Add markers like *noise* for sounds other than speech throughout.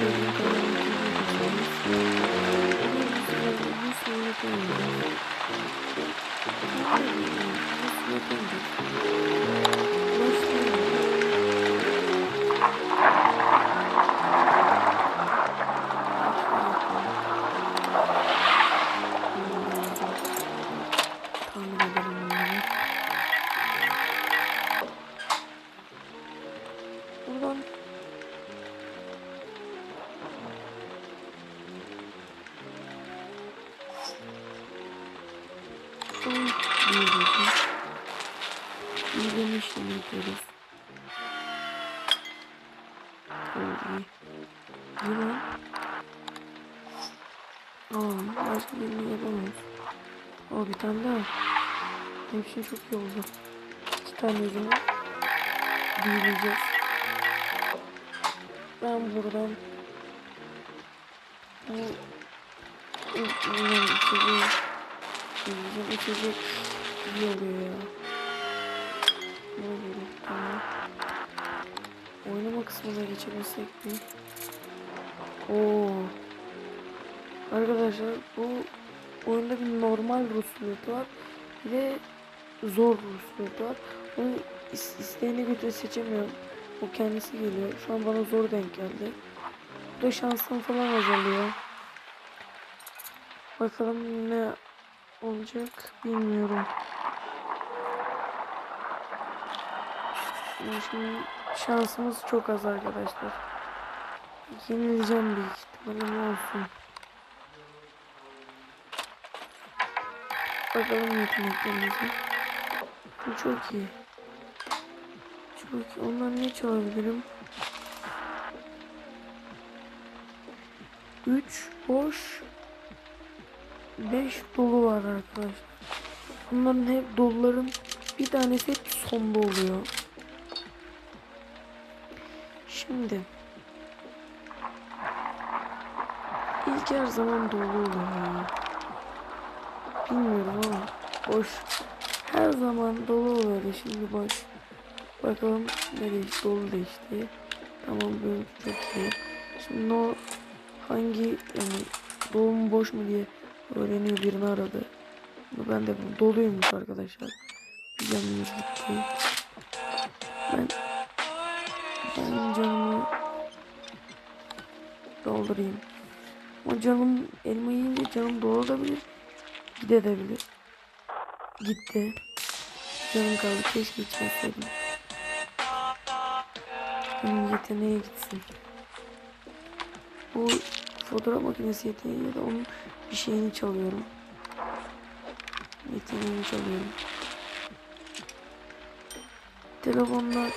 benim kanalıma Büyüdüğümü işlemi yapıyoruz. Tamam iyi. Yılan. Aa, başka birini yapamıyoruz. Aa, bir tane daha. İçin çok iyi oldu. İki tane yüzümü büyüleyeceğiz. Ben buradan bu bunun içeceği Bizim içecek iyi ya. Ne oluyor? Tamam. Oynama kısmına geçebilsek mi? Oo. Arkadaşlar bu oyunda bir normal Ruslet var. Bir de zor Ruslet var. Onu is isteğine göre seçemiyorum. O kendisi geliyor. Şu an bana zor denk geldi. Bu da şansım falan azalıyor. Bakalım ne olacak bilmiyorum. Şimdi şansımız çok az arkadaşlar. Yenileceğim büyük ihtimalle ne olsun. Bakalım yeteneklerimize. Bu çok iyi. Çok iyi. Ondan ne çalabilirim? 3 boş 5 dolu var arkadaşlar. Bunların hep doluların bir tanesi hep sonda oluyor. Şimdi ilk her zaman dolu oluyor. Bilmiyorum ama boş. Her zaman dolu oluyor da şimdi boş. Bakalım ne değişti? Dolu değişti. Tamam böyle çok iyi. Şimdi o hangi yani dolu mu boş mu diye öğreniyor birini aradı. Ben de doluymuş arkadaşlar. Canımız gitti. Ben ben canımı doldurayım. O canım elma yiyince canım dolabilir. Gidebilir. Gitti. Canım kaldı. Keşke içmeseydim. Benim yeteneğe gitsin. Bu fotoğraf makinesi yeteneği ya da onun bir şeyini çalıyorum. Yeteneğini çalıyorum. Telefonda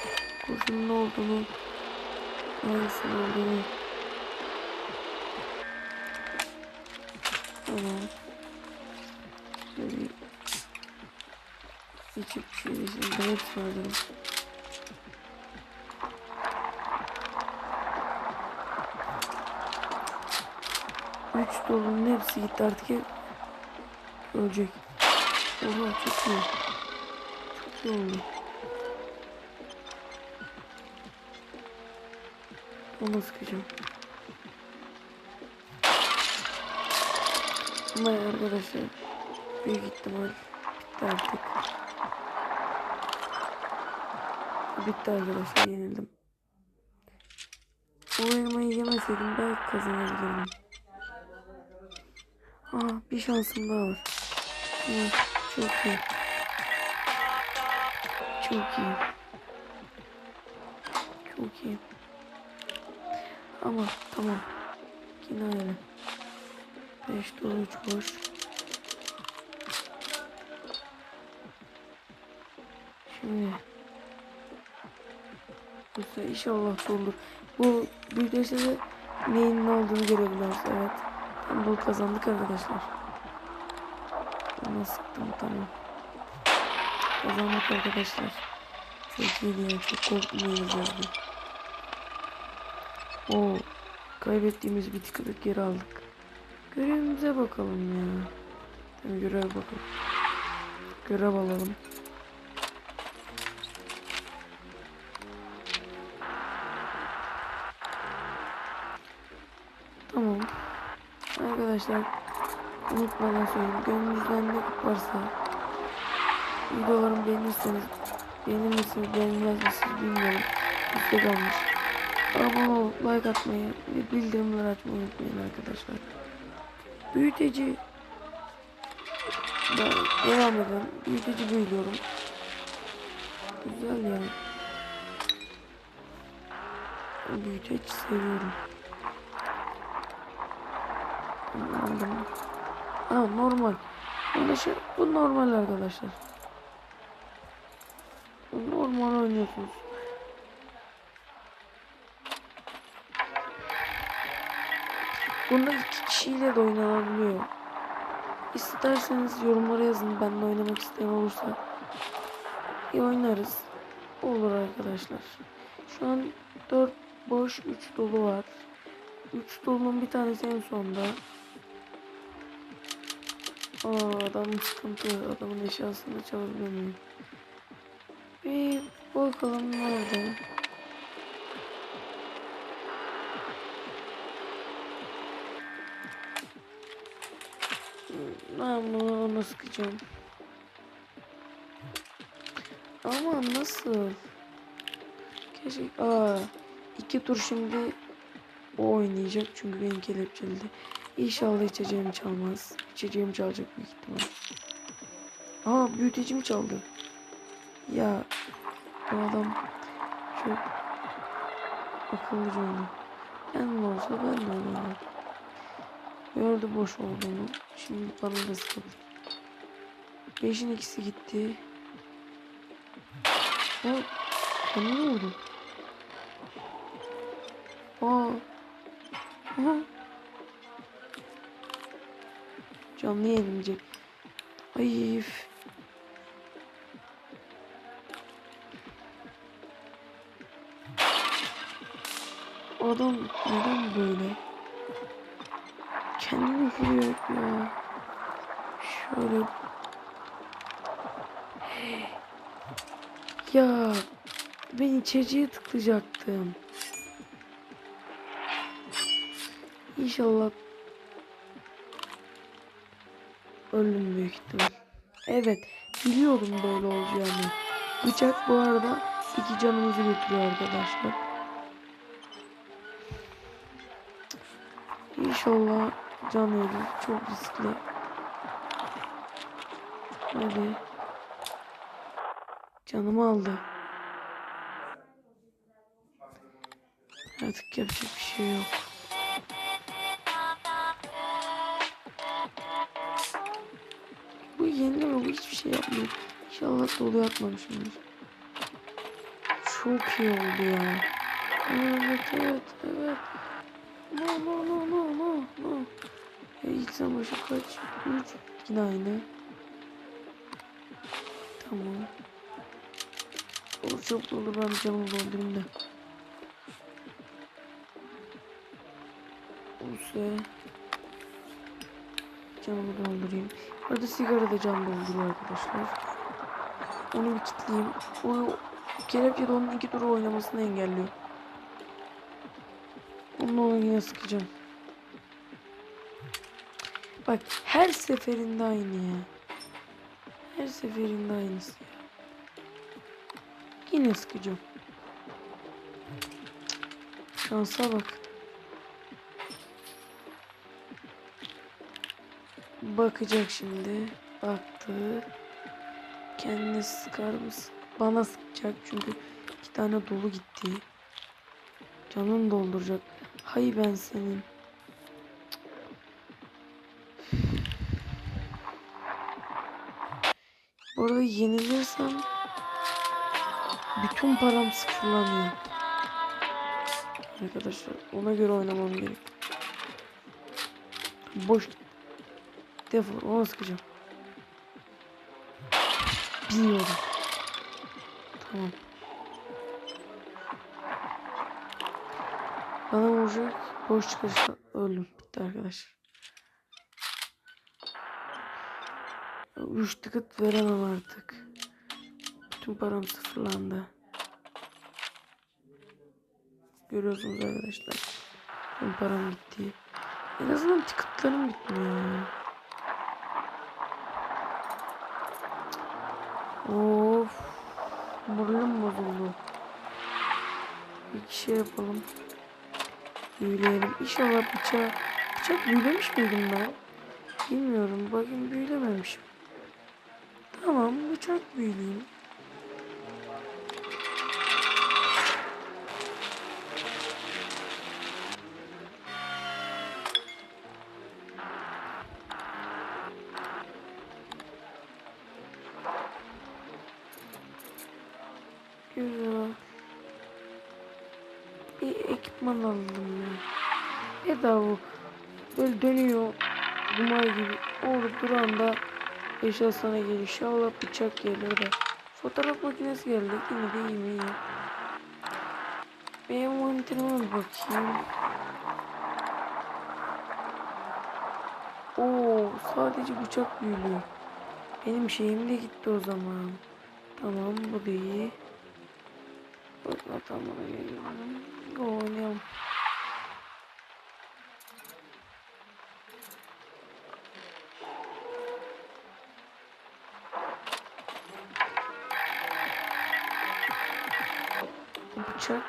kurşunun olduğunu hangisinin olduğunu Tamam. Şöyle içip bir şey yesin. Ben Üç dolunun hepsi gitti artık ölecek. Oha çok iyi. Çok iyi oldu. Onu sıkacağım. Ama arkadaşlar büyük ihtimal bitti artık. Bitti arkadaşlar yenildim. O elmayı yemeseydim belki kazanabilirdim. Aa bir şansım daha var. Hı, çok iyi. Çok iyi. Çok iyi. Ama tamam. Yine aynı. 5 dolu 3 boş. Şimdi bu sefer inşallah dolu. Bu büyüdürse de neyin ne olduğunu görebiliriz. Evet. Dolu kazandık arkadaşlar. Ama sıktım tamam. Kazandık arkadaşlar. Çok iyi ya. Çok korkmayacağız bu. Oo. Kaybettiğimiz bir tıklık geri aldık. Görevimize bakalım ya. Tabii görev bakalım. Görev alalım. Arkadaşlar unutmadan söyleyeyim. Gönlünüzden ne varsa videolarımı beğenirseniz beğenir misiniz beğenmez misiniz bilmiyorum. Size kalmış. Abone olup like atmayı ve bildirimleri açmayı unutmayın arkadaşlar. Büyüteci ben devam edelim. Büyüteci büyüyorum. Güzel yani. Büyüteç seviyorum. Anladım. Ha normal. Böyle şey, bu normal arkadaşlar. Normal oynuyorsunuz. Bunda iki kişiyle de oynanabiliyor. İsterseniz yorumlara yazın. Benimle oynamak isteyen olursa. İyi oynarız. Olur arkadaşlar. Şu an 4 boş 3 dolu var. 3 dolunun bir tanesi en sonda. Aa adam sıkıntı. Adamın eşyasını çalabiliyor muyum? Bir bakalım nerede. Ben bunu ona sıkacağım. Ama nasıl? Keşke... Aa, iki tur şimdi o oynayacak çünkü benim kelepçeliydi. İnşallah içeceğimi çalmaz. İçeceğimi çalacak büyük ihtimal. Aa büyütecimi çaldı. Ya bu adam çok akıllıca oynuyor. Ben olsa ben de oynarım. Gördü boş olduğunu. Şimdi bana da sıkıldı. Beşin ikisi gitti. O kendini vurdu. Aa. Aha. Canlı yenilecek. Ay. Adam neden böyle? Kendini vuruyor ya. Şöyle. *gasps* Ya ben içeceğe tıklayacaktım. İnşallah öldüm büyük ihtimal. Evet biliyordum böyle olacağını. Bıçak bu arada iki canımızı götürüyor arkadaşlar. İnşallah can verir. Çok riskli. Hadi. Canımı aldı. Artık yapacak bir şey yok. Hiçbir şey yapmıyor. İnşallah dolu atmamışımdır. Çok iyi oldu ya. Evet evet evet. No no no no no no. Ya ilk başa kaç? 3 yine aynı. Tamam. O çok dolu ben camı doldurayım da. Use. Camı doldurayım. Arada sigara da cam dolduruyor arkadaşlar. Onu bir kilitleyeyim. O kelepçe de onun iki turu oynamasını engelliyor. Onu ona yine sıkacağım. Bak her seferinde aynı ya. Her seferinde aynısı ya. Yine sıkacağım. Şansa bak. Bakacak şimdi. Baktı. Kendine sıkar mısın? Bana sıkacak çünkü iki tane dolu gitti. Canını dolduracak. Hay ben senin. Bu arada yenilirsem bütün param sıfırlanıyor. Arkadaşlar ona göre oynamam gerek. Boş. Defol ona sıkacağım. Biliyorum. Tamam. Bana vuracak. Boş çıkarsa öldüm. Bitti arkadaşlar. Üç tıkıt veremem artık. Bütün param sıfırlandı. Görüyorsunuz arkadaşlar. Tüm param gitti. En azından tıkıtlarım bitmiyor. Of. Moralim bozuldu. Bir şey yapalım. Büyüleyelim. İnşallah bıçağı... Bıçak büyülemiş miydim ben? Bilmiyorum. Bakın büyülememişim. Tamam bıçak büyüleyeyim. Bedava. Böyle dönüyor. Dumay gibi. Orada duranda eşya sana gelir. İnşallah bıçak gelir de. Fotoğraf makinesi geldi. Yine de iyi mi iyi. Benim monitörüme bir bakayım. Oo, sadece bıçak büyülüyor. Benim şeyim de gitti o zaman. Tamam bu da iyi. Bakma tamam geliyorum. Oynayalım.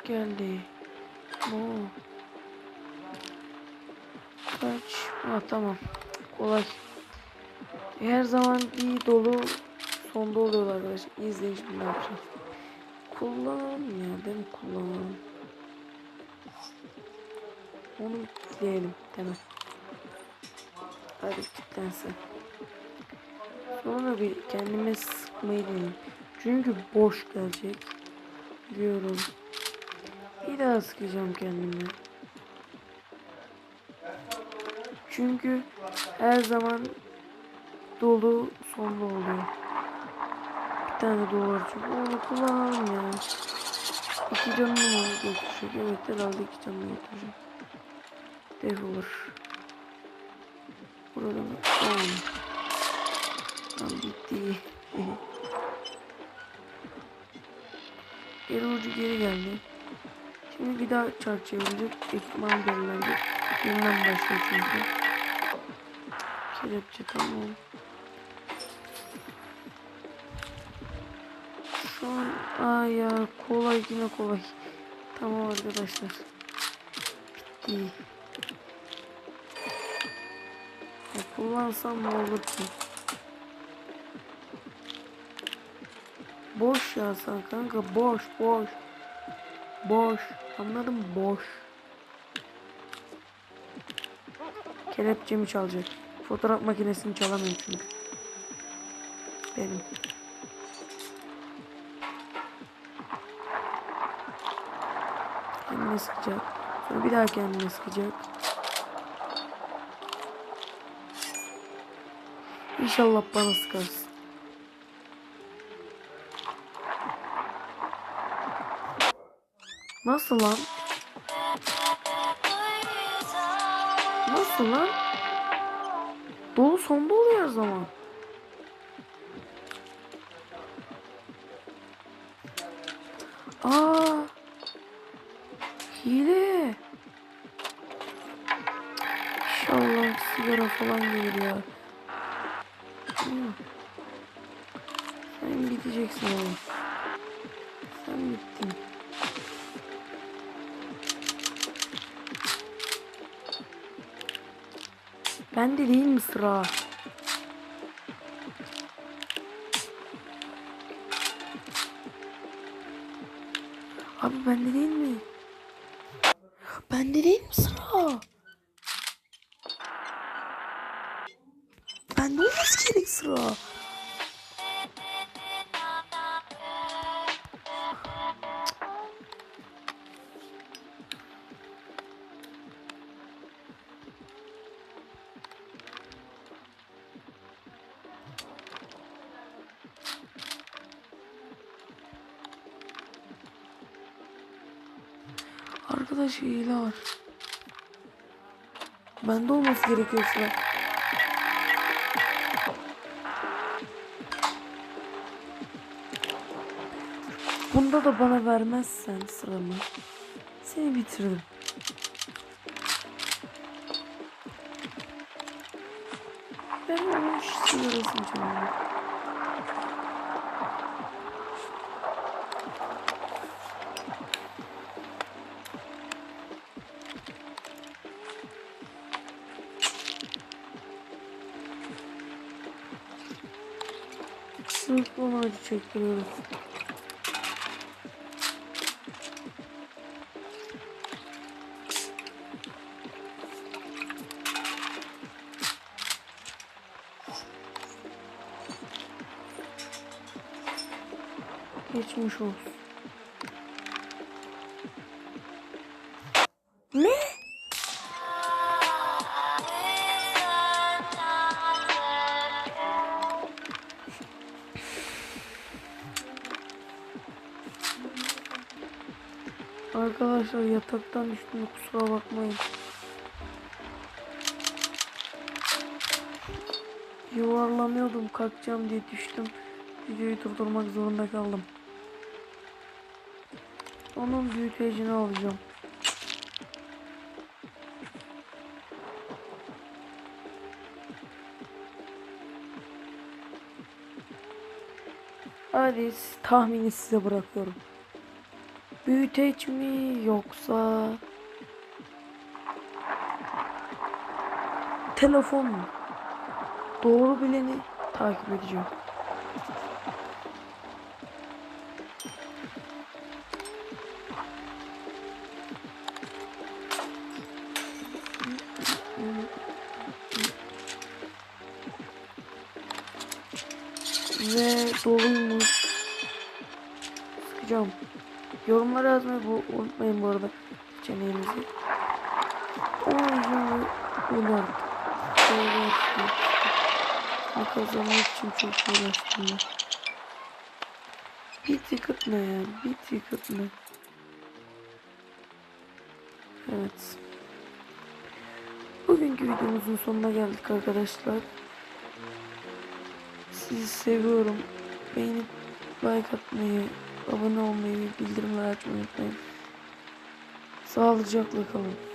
Bıçak geldi. Oo. Kaç? Ha tamam. Kolay. Her zaman bir dolu sonda oluyorlar arkadaşlar. İzleyin şimdi ne yapacağım. Kullanalım ya değil mi kullanalım. Onu kilitleyelim tamam. Hadi kilitlensin. Sonra bir kendime sıkmayı deneyim. Çünkü boş gelecek. Diyorum. Bir daha sıkacağım kendime. Çünkü her zaman dolu sonda oluyor. Bir tane dolu var çünkü onu kullanalım ya. İki canını mı götürecek? Evet herhalde iki canını götürecek. Defolur. Burada mı? Tamam. Tamam bitti. *laughs* Geri ucu geri geldi. Şimdi bir daha çark çevirecek. Ekipman belirlendi. Yeniden başlıyor çünkü. Kelepçe tamam. Şu an ay ya kolay yine kolay. Tamam arkadaşlar. Bitti. Ya kullansam ne olur ki? Boş ya sen kanka boş boş. Boş. Anladın mı? Boş. Kelepçemi çalacak. Fotoğraf makinesini çalamıyor çünkü. Benim. Kendine sıkacak. Sonra bir daha kendine sıkacak. İnşallah bana sıkarsın. Nasıl lan? Nasıl lan? Dolu sonda oluyor her zaman. Aa! Hile. İnşallah sigara falan gelir ya. Sen gideceksin oğlum. Sen bittin. Bende değil mi sıra? Abi bende değil mi? Bende değil mi sıra? Bende olması gerek sıra. Arkadaş hile var. Bende olması gerekiyor sıra. Bunda da bana vermezsen sıramı seni bitiririm. Ben onun sigarasını çalıyorum. Sırf bunu acı çektiriyoruz. Geçmiş olsun. Arkadaşlar yataktan düştüm kusura bakmayın. Yuvarlanıyordum kalkacağım diye düştüm. Videoyu durdurmak zorunda kaldım. Onun büyütecini alacağım. Hadi tahmini size bırakıyorum. Büyüteç mi yoksa telefon mu? Doğru bileni takip edeceğim. Unutmayın bu arada. Böyle artık. Ne kazanmak için çok uğraştım ya. Bir ticket ne ya? Bir ticket ne? Evet. Bugünkü videomuzun sonuna geldik arkadaşlar. Sizi seviyorum. Beğenip like atmayı, abone olmayı, bildirimler açmayı unutmayın. Sağlıcakla kalın.